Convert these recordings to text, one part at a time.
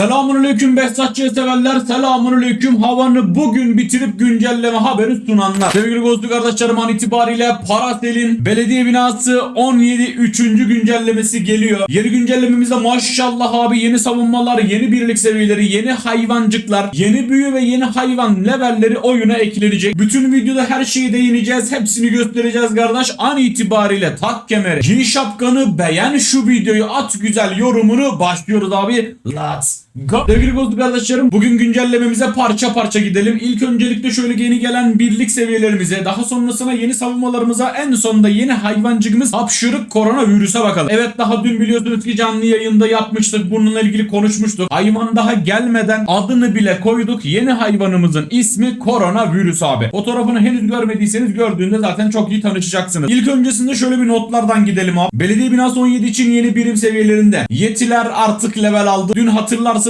Selamünaleyküm Behzatçı'yı severler. Selamünaleyküm havanı bugün bitirip güncelleme haberi sunanlar. Sevgili Ghostlu kardeşlerim an itibariyle Parasel'in belediye binası 17 3. güncellemesi geliyor. Yeni güncellememizde maşallah abi yeni savunmalar, yeni birlik seviyeleri, yeni hayvancıklar, yeni büyü ve yeni hayvan levelleri oyuna eklenecek. Bütün videoda her şeyi değineceğiz. Hepsini göstereceğiz kardeş. An itibariyle tak kemeri, giy şapkanı, beğen şu videoyu, at güzel yorumunu. Başlıyoruz abi. Let's. Sevgili Ghostlu kardeşlerim bugün güncellememize parça parça gidelim. İlk öncelikle şöyle yeni gelen birlik seviyelerimize, daha sonrasına yeni savunmalarımıza, en sonunda yeni hayvancığımız hapşırık koronavirüse bakalım. Evet daha dün biliyorsunuz ki canlı yayında yapmıştık. Bununla ilgili konuşmuştuk. Hayvan daha gelmeden adını bile koyduk. Yeni hayvanımızın ismi koronavirüs abi. Fotoğrafını henüz görmediyseniz gördüğünde zaten çok iyi tanışacaksınız. İlk öncesinde şöyle bir notlardan gidelim abi. Belediye binası 17 için yeni birim seviyelerinde. Yetiler artık level aldı. Dün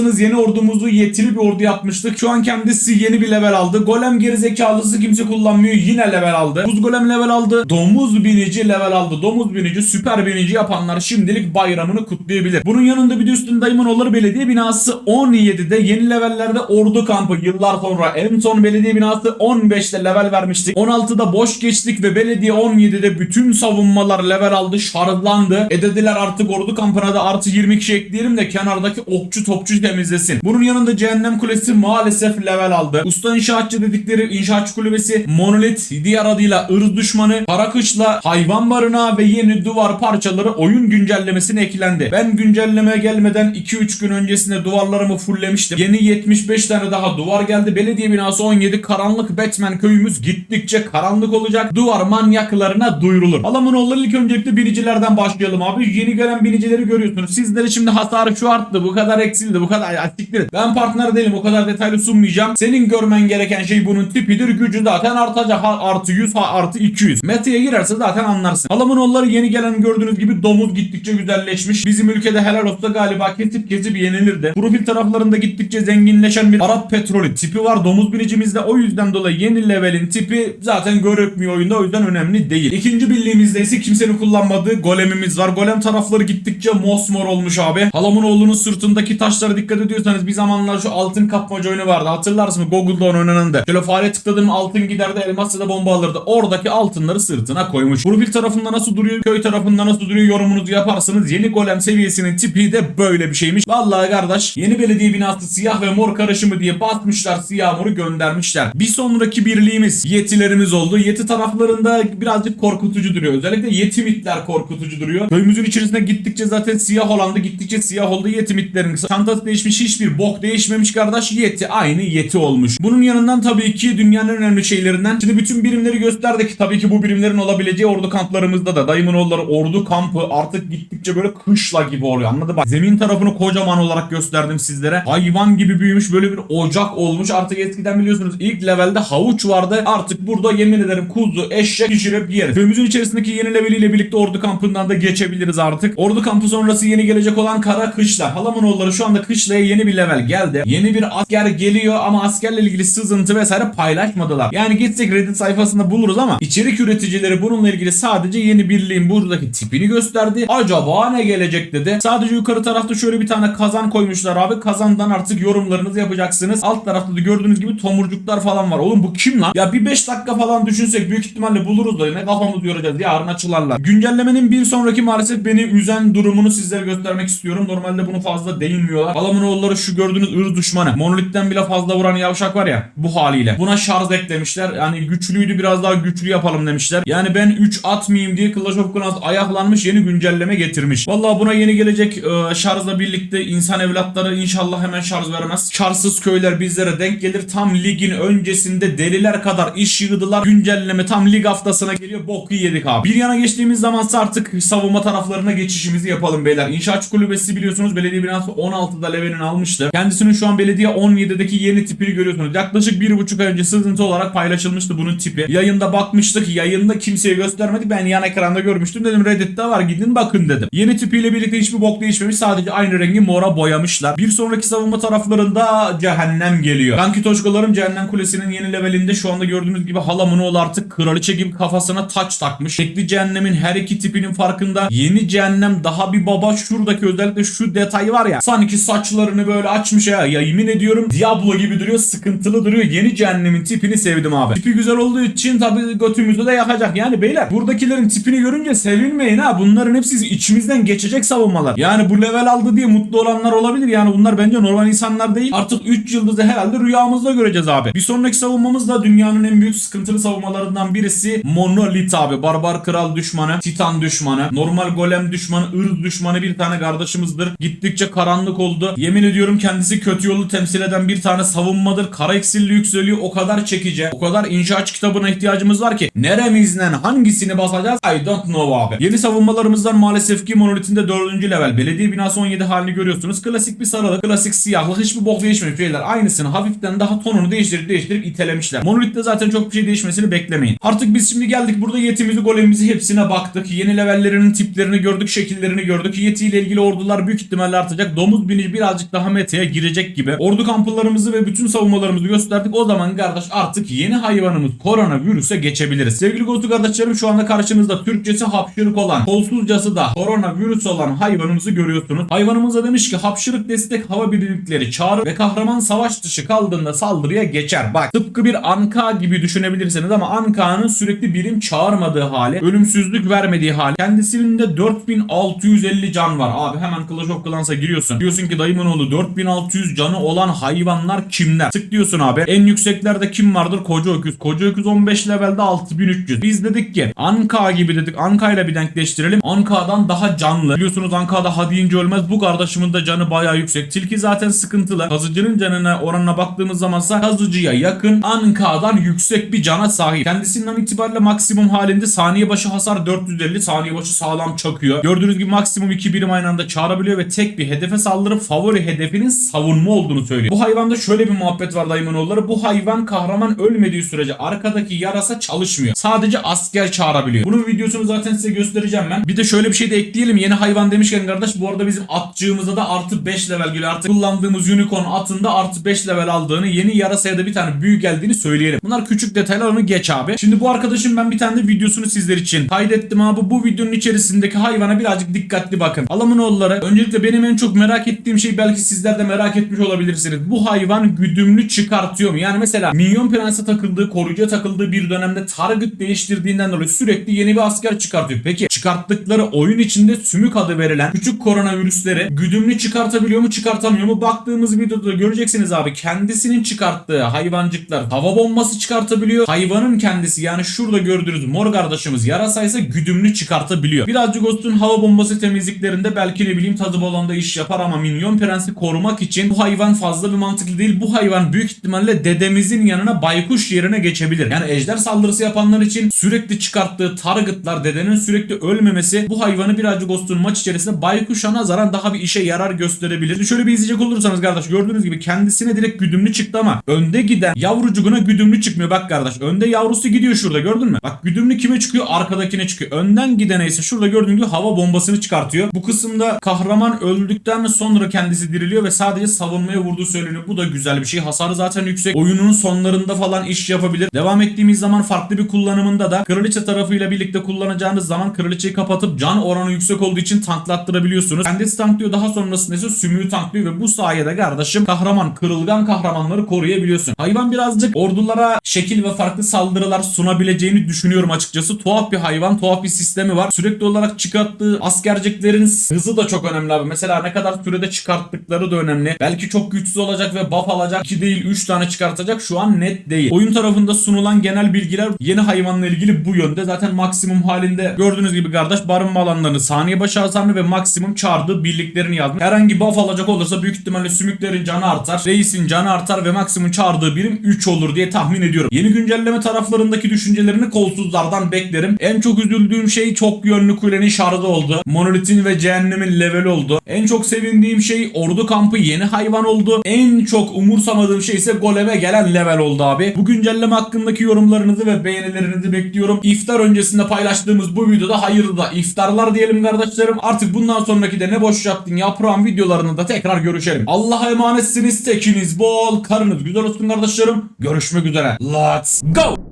hatırlarsanız yeni ordumuzu yetili bir ordu yapmıştık. Şu an kendisi yeni bir level aldı. Golem gerizekalısı kimse kullanmıyor. Yine level aldı. Buz golem level aldı. Domuz binici level aldı. Domuz binici süper binici yapanlar şimdilik bayramını kutlayabilir. Bunun yanında bir de üstünde Dayımanoğulları Belediye Binası 17'de yeni levellerde ordu kampı yıllar sonra en son belediye binası 15'te level vermiştik. 16'da boş geçtik ve belediye 17'de bütün savunmalar level aldı şartlandı. E dediler artık ordu kampına da artı 20 kişi ekleyelim de kenardaki okçu topçu temizlesin. Bunun yanında cehennem kulesi maalesef level aldı. Usta inşaatçı dedikleri inşaatçı kulübesi monolit diğer adıyla ırz düşmanı Karakışla hayvan barınağı ve yeni duvar parçaları oyun güncellemesine eklendi. Ben güncellemeye gelmeden 2-3 gün öncesinde duvarlarımı fulllemiştim. Yeni 75 tane daha duvar geldi. Belediye binası 17 karanlık Batman köyümüz gittikçe karanlık olacak. Duvar manyaklarına duyurulur. Alamanoğulları ilk öncelikle binicilerden başlayalım abi. Yeni gelen binicileri görüyorsunuz. Sizlere şimdi hasarı şu arttı, bu kadar eksildi, bu kadar açıklı. Ben partner değilim, o kadar detaylı sunmayacağım. Senin görmen gereken şey bunun tipidir. Gücü zaten artacak. Artı 100, ha, artı 200. Meta'ya girerse zaten anlarsın. Alamanoğulları yeni gelen gördüğünüz gibi domuz gittikçe güzelleşmiş. Bizim ülkede helal olsa galiba kesip kesip yenilirdi. Profil taraflarında gittikçe zenginleşen bir Arap petrolü tipi var. Domuz binicimizde o yüzden dolayı yeni levelin tipi zaten görükmüyor oyunda o yüzden önemli değil. İkinci birliğimizde ise kimsenin kullanmadığı golemimiz var. Golem tarafları gittikçe mosmor olmuş abi. Halamın oğlunun sırtındaki taşlara dikkat ediyorsanız bir zamanlar şu altın kapmaca oyunu vardı. Hatırlarsın mı? Google'da oynanandı. Şöyle fare tıkladığım altın giderdi elmas ya da bomba alırdı. Oradaki altınları sırtına koymuş. Profil tarafında nasıl duruyor, köy tarafında nasıl duruyor yorumunuzu yaparsınız. Yeni golem seviyesinin tipi de böyle bir şeymiş. Vallahi kardeş yeni belediye binası siyah ve mor karışımı diye batmışlar siyah moru göndermişler. Bir sonraki birliğimiz yetilerimiz oldu. Yeti taraflarında birazcık korkutucu duruyor. Özellikle yetimitler korkutucu duruyor. Köyümüzün içerisine gittikçe zaten siyah olandı. Gittikçe siyah oldu yetimitlerin. Çantası değişmiş hiçbir bok değişmemiş kardeş. Yeti aynı yeti olmuş. Bunun yanından tabii ki dünyanın önemli şeylerinden. Şimdi bütün birimleri gösterdik. Tabii ki bu birimlerin olabileceği ordu kamplarımızda da. Dayımın oğulları ordu kampı artık gittikçe böyle kışla gibi oluyor. Anladın mı? Zemin tarafını kocaman olarak gösterdim sizlere. Hayvan gibi büyümüş böyle bir ocak olmuş. Artık eskiden biliyorsunuz ilk levelde havuç vardı. Artık burada yemin ederim kuzu, eşek pişirip yeriz. Köyümüzün içerisindeki yeni leveliyle birlikte ordu kampından da geçebiliriz artık. Ordu kampı sonrası yeni gelecek olan kara kışla. Halamın oğulları şu anda kışlaya yeni bir level geldi. Yeni bir asker geliyor ama askerle ilgili sızıntı vesaire paylaşmadılar. Yani gitsek Reddit sayfasında buluruz ama içerik üreticileri bununla ilgili sadece yeni birliğin buradaki tipini gösterdi. Acaba ne gelecek dedi. Sadece yukarı tarafta şöyle bir tane kazan koymuşlar abi. Kazandan artık yorumlarınızı yapacaksınız. Alt tarafta da gördüğünüz gibi tomurcuklar falan var. Oğlum bu kim lan? Ya bir 5 dakika falan düşünsek büyük ihtimalle buluruz da ne kafamız yoracağız. Yarın açılarlar. Güncellemenin bir sonraki maalesef beni üzen durumunu sizlere göstermek istiyorum. Normalde bunu fazla değinmiyorlar. Alamın oğulları şu gördüğünüz ırz düşmanı. Monolitten bile fazla vuran yavşak var ya bu haliyle. Buna şarj eklemişler. Yani güçlüydü biraz daha güçlü yapalım demişler. Yani ben 3 atmayayım diye Clash of Clans ayaklanmış yeni güncelleme getirmiş. Vallahi buna yeni gelecek e, şarjla birlikte insan evlatları inşallah hemen şarj vermez. Şarjsız köyler bizlere denk gelir. Tam ligin öncesinde deliler kadar iş yığdılar. Güncelleme tam lig haftasına geliyor. Boku yedik abi. Bir yana geçtiğimiz zamansa artık savunma taraflarına geçişimizi yapalım beyler. İnşaatçı kulübesi biliyorsunuz belediye binası 16'da levelini almıştı. Kendisinin şu an belediye 17'deki yeni tipini görüyorsunuz. Yaklaşık bir buçuk ay önce sızıntı olarak paylaşılmıştı bunun tipi. Yayında bakmıştık. Yayında kimseye göstermedi. Ben yan ekranda görmüştüm. Dedim Reddit'te var gidin bakın dedim. Yeni tipiyle birlikte hiçbir bok değişmemiş. Sadece aynı rengi mora boyamışlar. Bir sonraki savunma taraflarında cehennem geliyor. Kanki Toşkolarım cehennem kulesinin yeni levelinde şu anda gördüğünüz gibi Halamunoğlu artık kraliçe gibi kafasına taç takmış. Tekli cehennemin her iki tipinin farkında. Yeni cehennem daha bir baba şuradaki özellikle şu detay var ya. Sanki saç saçlarını böyle açmış ya. Ya yemin ediyorum Diablo gibi duruyor. Sıkıntılı duruyor. Yeni cehennemin tipini sevdim abi. Tipi güzel olduğu için tabii götümüzü de yakacak. Yani beyler buradakilerin tipini görünce sevinmeyin ha. Bunların hepsi içimizden geçecek savunmalar. Yani bu level aldı diye mutlu olanlar olabilir. Yani bunlar bence normal insanlar değil. Artık 3 yıldızı herhalde rüyamızda göreceğiz abi. Bir sonraki savunmamız da dünyanın en büyük sıkıntılı savunmalarından birisi Monolith abi. Barbar kral düşmanı, Titan düşmanı, normal golem düşmanı, ırz düşmanı bir tane kardeşimizdir. Gittikçe karanlık oldu. Yemin ediyorum kendisi kötü yolu temsil eden bir tane savunmadır. Kara eksilli yükseliyor. O kadar çekici. O kadar inşaat kitabına ihtiyacımız var ki. Neremizden hangisini basacağız? I don't know abi. Yeni savunmalarımızdan maalesef ki Monolith'in de 4. level. Belediye binası 17 halini görüyorsunuz. Klasik bir sarılık, klasik siyahlık. Hiçbir bok değişmemiş şeyler. Aynısını hafiften daha tonunu değiştirip değiştirip itelemişler. Monolith'te zaten çok bir şey değişmesini beklemeyin. Artık biz şimdi geldik burada yetimizi, golemimizi hepsine baktık. Yeni levellerinin tiplerini gördük, şekillerini gördük. Yeti ile ilgili ordular büyük ihtimalle artacak. Domuz binici birazcık daha meta'ya girecek gibi. Ordu kamplarımızı ve bütün savunmalarımızı gösterdik. O zaman kardeş artık yeni hayvanımız koronavirüse geçebiliriz. Sevgili Gostu kardeşlerim şu anda karşınızda Türkçesi hapşırık olan, kolsuzcası da koronavirüs olan hayvanımızı görüyorsunuz. Hayvanımıza demiş ki hapşırık destek hava birlikleri çağrı ve kahraman savaş dışı kaldığında saldırıya geçer. Bak tıpkı bir anka gibi düşünebilirsiniz ama anka'nın sürekli birim çağırmadığı hali, ölümsüzlük vermediği hali. Kendisinin de 4650 can var. Abi hemen Clash of Clans'a giriyorsun. Diyorsun ki dayımın oğlu 4600 canı olan hayvanlar kimler? Tıklıyorsun abi. En yükseklerde kim vardır? Koca öküz. Koca öküz 15 levelde 6300. Biz dedik ki Anka gibi dedik. Anka ile bir denkleştirelim. Anka'dan daha canlı. Biliyorsunuz Anka daha deyince ölmez. Bu kardeşimin de canı bayağı yüksek. Tilki zaten sıkıntılı. Kazıcının canına oranına baktığımız zamansa kazıcıya yakın Anka'dan yüksek bir cana sahip. Kendisinden itibariyle maksimum halinde saniye başı hasar 450 saniye başı sağlam çakıyor. Gördüğünüz gibi maksimum 2 birim aynı anda çağırabiliyor ve tek bir hedefe saldırıp favori hedefinin savunma olduğunu söylüyor. Bu hayvanda şöyle bir muhabbet var dayımın oğulları. Bu hayvan kahraman ölmediği sürece arkadaki yarasa çalışmıyor. Sadece asker çağırabiliyor. Bunun videosunu zaten size göstereceğim ben. Bir de şöyle bir şey de ekleyelim. Yeni hayvan demişken kardeş bu arada bizim atçığımızda da artı 5 level geliyor. Artık kullandığımız unicorn atında artı 5 level aldığını yeni yarasaya da bir tane büyü geldiğini söyleyelim. Bunlar küçük detaylar onu geç abi. Şimdi bu arkadaşım ben bir tane de videosunu sizler için kaydettim abi. Bu videonun içerisindeki hayvana birazcık dikkatli bakın. Alamın oğulları öncelikle benim en çok merak ettiğim şey belki sizler de merak etmiş olabilirsiniz. Bu hayvan güdümlü çıkartıyor mu? Yani mesela Minyon Prens'e takıldığı, koruyucuya takıldığı bir dönemde target değiştirdiğinden dolayı sürekli yeni bir asker çıkartıyor. Peki çıkarttıkları oyun içinde sümük adı verilen küçük koronavirüsleri güdümlü çıkartabiliyor mu çıkartamıyor mu? Baktığımız videoda göreceksiniz abi. Kendisinin çıkarttığı hayvancıklar hava bombası çıkartabiliyor. Hayvanın kendisi yani şurada gördüğünüz mor kardeşimiz yarasaysa güdümlü çıkartabiliyor. Birazcık olsun hava bombası temizliklerinde belki ne bileyim tadı balonda iş yapar ama minyon prensi korumak için bu hayvan fazla bir mantıklı değil. Bu hayvan büyük ihtimalle dedemizin yanına baykuş yerine geçebilir. Yani ejder saldırısı yapanlar için sürekli çıkarttığı targetlar dedenin sürekli ölmemesi bu hayvanı birazcık olsun maç içerisinde baykuşa nazaran daha bir işe yarar gösterebilir. Şimdi şöyle bir izleyecek olursanız kardeş gördüğünüz gibi kendisine direkt güdümlü çıktı ama önde giden yavrucuguna güdümlü çıkmıyor. Bak kardeş önde yavrusu gidiyor şurada gördün mü? Bak güdümlü kime çıkıyor? Arkadakine çıkıyor. Önden gidene ise şurada gördüğün gibi hava bombasını çıkartıyor. Bu kısımda kahraman öldükten sonra kendisi diriliyor ve sadece savunmaya vurduğu söyleniyor. Bu da güzel bir şey. Hasarı zaten yüksek. Oyunun sonlarında falan iş yapabilir. Devam ettiğimiz zaman farklı bir kullanımında da kraliçe tarafıyla birlikte kullanacağınız zaman kraliçeyi kapatıp can oranı yüksek olduğu için tanklattırabiliyorsunuz. Kendisi tanklıyor daha sonrasında ise sümüğü tanklıyor ve bu sayede kardeşim kahraman kırılgan kahramanları koruyabiliyorsun. Hayvan birazcık ordulara şekil ve farklı saldırılar sunabileceğini düşünüyorum açıkçası. Tuhaf bir hayvan, tuhaf bir sistemi var. Sürekli olarak çıkarttığı askerciklerin hızı da çok önemli abi. Mesela ne kadar sürede çıkarttıkları da önemli. Belki çok güçsüz olacak ve buff alacak. 2 değil 3 tane çıkartacak. Şu an net değil. Oyun tarafında sunulan genel bilgiler yeni hayvanla ilgili bu yönde. Zaten maksimum halinde gördüğünüz gibi kardeş barınma alanlarını saniye başı hasarını ve maksimum çağırdığı birliklerini yazmış. Herhangi buff alacak olursa büyük ihtimalle sümüklerin canı artar. Reisin canı artar ve maksimum çağırdığı birim 3 olur diye tahmin ediyorum. Yeni güncelleme taraflarındaki düşüncelerini kolsuzlardan beklerim. En çok üzüldüğüm şey çok yönlü kulenin şarjı oldu. Monolith'in ve cehennemin level oldu. En çok sevindiğim şey ordu kampı yeni hayvan oldu. En çok umursamadığım şey ise goleme gelen level oldu abi. Bu güncelleme hakkındaki yorumlarınızı ve beğenilerinizi bekliyorum. İftar öncesinde paylaştığımız bu videoda hayırlı da iftarlar diyelim kardeşlerim. Artık bundan sonraki de ne boş yaptın yaprağın videolarında da tekrar görüşelim. Allah'a emanetsiniz tekiniz bol karınız güzel olsun kardeşlerim. Görüşmek üzere. Let's go.